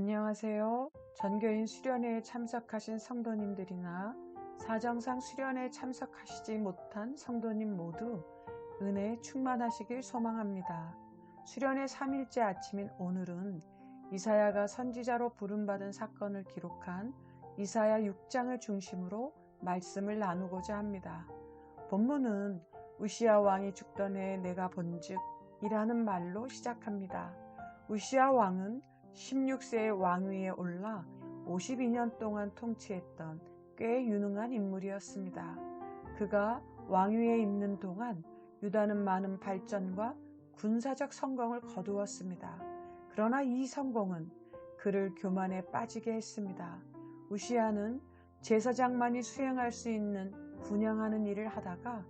안녕하세요. 전교인 수련회에 참석하신 성도님들이나 사정상 수련회에 참석하시지 못한 성도님 모두 은혜에 충만하시길 소망합니다. 수련회 3일째 아침인 오늘은 이사야가 선지자로 부름받은 사건을 기록한 이사야 6장을 중심으로 말씀을 나누고자 합니다. 본문은 우시아 왕이 죽던 해에 내가 본즉 이라는 말로 시작합니다. 우시아 왕은 16세의 왕위에 올라 52년 동안 통치했던 꽤 유능한 인물이었습니다. 그가 왕위에 있는 동안 유다는 많은 발전과 군사적 성공을 거두었습니다. 그러나 이 성공은 그를 교만에 빠지게 했습니다. 우시아는 제사장만이 수행할 수 있는 분양하는 일을 하다가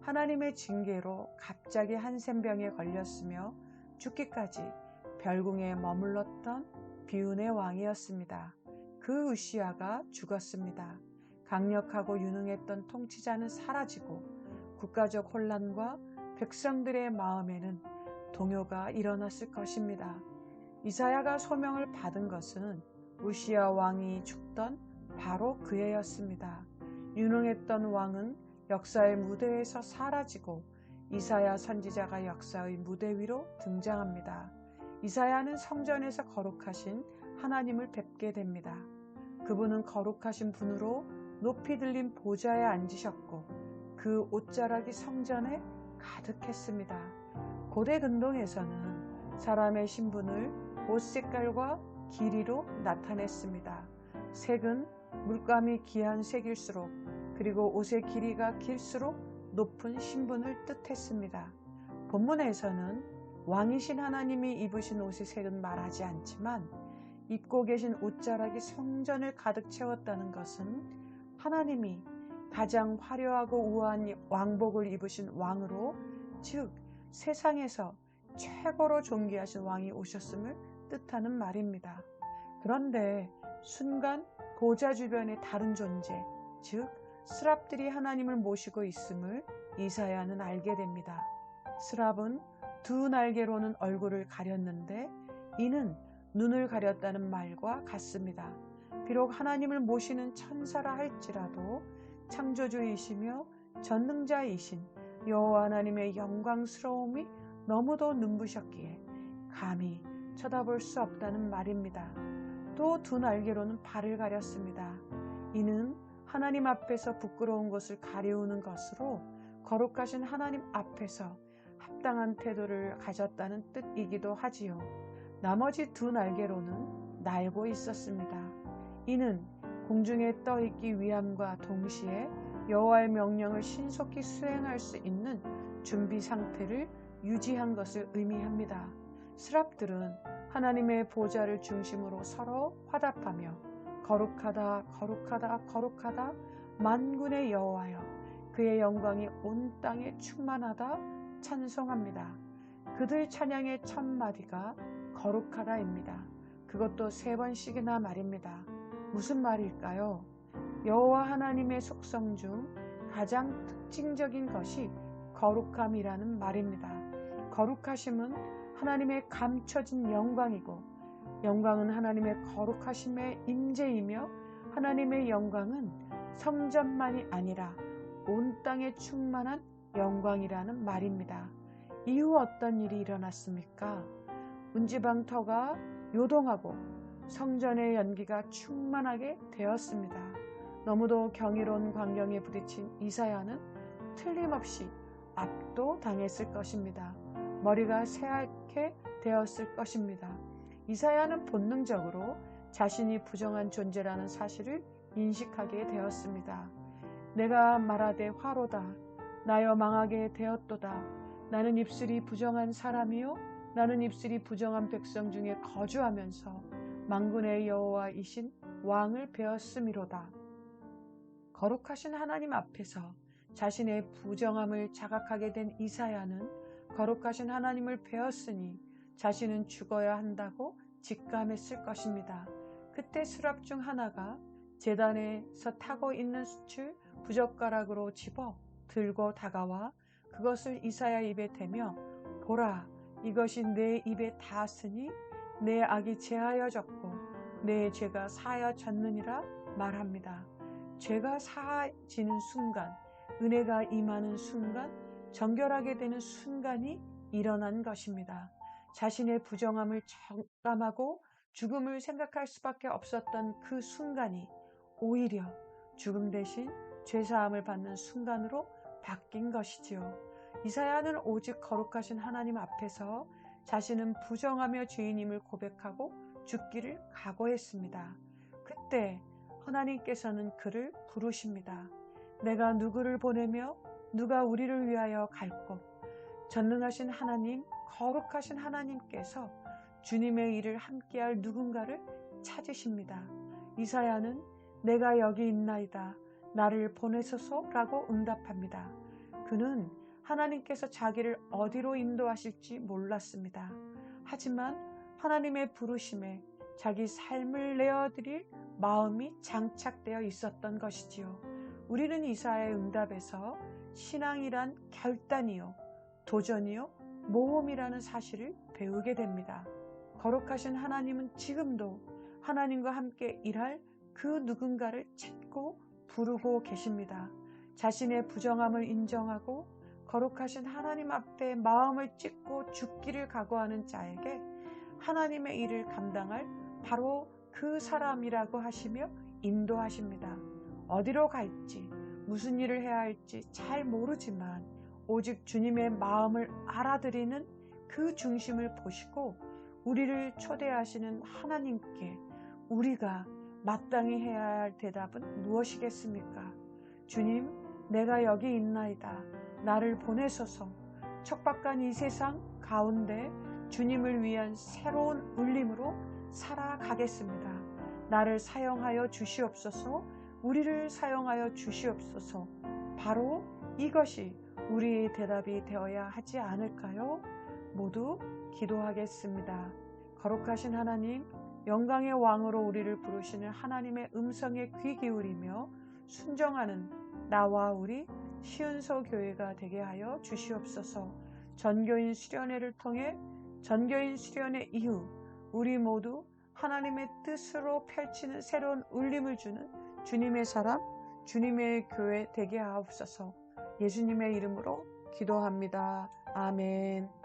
하나님의 징계로 갑자기 한센병에 걸렸으며 죽기까지 별궁에 머물렀던 비운의 왕이었습니다. 그 우시아가 죽었습니다. 강력하고 유능했던 통치자는 사라지고 국가적 혼란과 백성들의 마음에는 동요가 일어났을 것입니다. 이사야가 소명을 받은 것은 우시아 왕이 죽던 바로 그 해였습니다. 유능했던 왕은 역사의 무대에서 사라지고 이사야 선지자가 역사의 무대 위로 등장합니다. 이사야는 성전에서 거룩하신 하나님을 뵙게 됩니다. 그분은 거룩하신 분으로 높이 들린 보좌에 앉으셨고 그 옷자락이 성전에 가득했습니다. 고대 근동에서는 사람의 신분을 옷 색깔과 길이로 나타냈습니다. 색은 물감이 귀한 색일수록 그리고 옷의 길이가 길수록 높은 신분을 뜻했습니다. 본문에서는 왕이신 하나님이 입으신 옷의 색은 말하지 않지만 입고 계신 옷자락이 성전을 가득 채웠다는 것은 하나님이 가장 화려하고 우아한 왕복을 입으신 왕으로 즉 세상에서 최고로 존귀하신 왕이 오셨음을 뜻하는 말입니다. 그런데 순간 보좌 주변의 다른 존재, 즉 스랍들이 하나님을 모시고 있음을 이사야는 알게 됩니다. 스랍은 두 날개로는 얼굴을 가렸는데 이는 눈을 가렸다는 말과 같습니다. 비록 하나님을 모시는 천사라 할지라도 창조주이시며 전능자이신 여호와 하나님의 영광스러움이 너무도 눈부셨기에 감히 쳐다볼 수 없다는 말입니다. 또 두 날개로는 발을 가렸습니다. 이는 하나님 앞에서 부끄러운 것을 가리우는 것으로 거룩하신 하나님 앞에서 합당한 태도를 가졌다는 뜻이기도 하지요. 나머지 두 날개로는 날고 있었습니다. 이는 공중에 떠 있기 위함과 동시에 여호와의 명령을 신속히 수행할 수 있는 준비 상태를 유지한 것을 의미합니다. 스랍들은 하나님의 보좌를 중심으로 서로 화답하며 거룩하다 거룩하다 거룩하다 만군의 여호와여 그의 영광이 온 땅에 충만하다 찬송합니다. 그들 찬양의 첫 마디가 거룩하다입니다. 그것도 세 번씩이나 말입니다. 무슨 말일까요? 여호와 하나님의 속성 중 가장 특징적인 것이 거룩함이라는 말입니다. 거룩하심은 하나님의 감춰진 영광이고 영광은 하나님의 거룩하심의 임재이며 하나님의 영광은 성전만이 아니라 온 땅에 충만한 영광이라는 말입니다. 이후 어떤 일이 일어났습니까? 문지방터가 요동하고 성전의 연기가 충만하게 되었습니다. 너무도 경이로운 광경에 부딪힌 이사야는 틀림없이 압도당했을 것입니다. 머리가 새하얗게 되었을 것입니다. 이사야는 본능적으로 자신이 부정한 존재라는 사실을 인식하게 되었습니다. 내가 말하되 화로다. 나여 망하게 되었도다. 나는 입술이 부정한 사람이요 나는 입술이 부정한 백성 중에 거주하면서 망군의 여호와이신 왕을 배웠음이로다. 거룩하신 하나님 앞에서 자신의 부정함을 자각하게 된 이사야는 거룩하신 하나님을 배웠으니 자신은 죽어야 한다고 직감했을 것입니다. 그때 수랍 중 하나가 재단에서 타고 있는 숯을 부젓가락으로 집어 들고 다가와 그것을 이사야 입에 대며 보라 이것이 내 입에 닿았으니 내 악이 제하여졌고 내 죄가 사하여졌느니라 말합니다. 죄가 사하지는 순간, 은혜가 임하는 순간, 정결하게 되는 순간이 일어난 것입니다. 자신의 부정함을 정감하고 죽음을 생각할 수밖에 없었던 그 순간이 오히려 죽음 대신 죄사함을 받는 순간으로 바뀐 것이지요. 이사야는 오직 거룩하신 하나님 앞에서 자신은 부정하며 죄인임을 고백하고 죽기를 각오했습니다. 그때 하나님께서는 그를 부르십니다. 내가 누구를 보내며 누가 우리를 위하여 갈 곳. 전능하신 하나님, 거룩하신 하나님께서 주님의 일을 함께할 누군가를 찾으십니다. 이사야는 내가 여기 있나이다. 나를 보내소서 라고 응답합니다. 그는 하나님께서 자기를 어디로 인도하실지 몰랐습니다. 하지만 하나님의 부르심에 자기 삶을 내어드릴 마음이 장착되어 있었던 것이지요. 우리는 이사의 응답에서 신앙이란 결단이요, 도전이요, 모험이라는 사실을 배우게 됩니다. 거룩하신 하나님은 지금도 하나님과 함께 일할 그 누군가를 찾고 부르고 계십니다. 자신의 부정함을 인정하고 거룩하신 하나님 앞에 마음을 찢고 죽기를 각오하는 자에게 하나님의 일을 감당할 바로 그 사람이라고 하시며 인도하십니다. 어디로 갈지, 무슨 일을 해야 할지 잘 모르지만 오직 주님의 마음을 알아들이는 그 중심을 보시고 우리를 초대하시는 하나님께 우리가 마땅히 해야 할 대답은 무엇이겠습니까? 주님, 내가 여기 있나이다. 나를 보내소서. 척박한 이 세상 가운데 주님을 위한 새로운 울림으로 살아가겠습니다. 나를 사용하여 주시옵소서. 우리를 사용하여 주시옵소서. 바로 이것이 우리의 대답이 되어야 하지 않을까요? 모두 기도하겠습니다. 거룩하신 하나님, 영광의 왕으로 우리를 부르시는 하나님의 음성에 귀 기울이며 순정하는 나와 우리 시은서 교회가 되게 하여 주시옵소서. 전교인 수련회를 통해 전교인 수련회 이후 우리 모두 하나님의 뜻으로 펼치는 새로운 울림을 주는 주님의 사람, 주님의 교회 되게 하옵소서. 예수님의 이름으로 기도합니다. 아멘.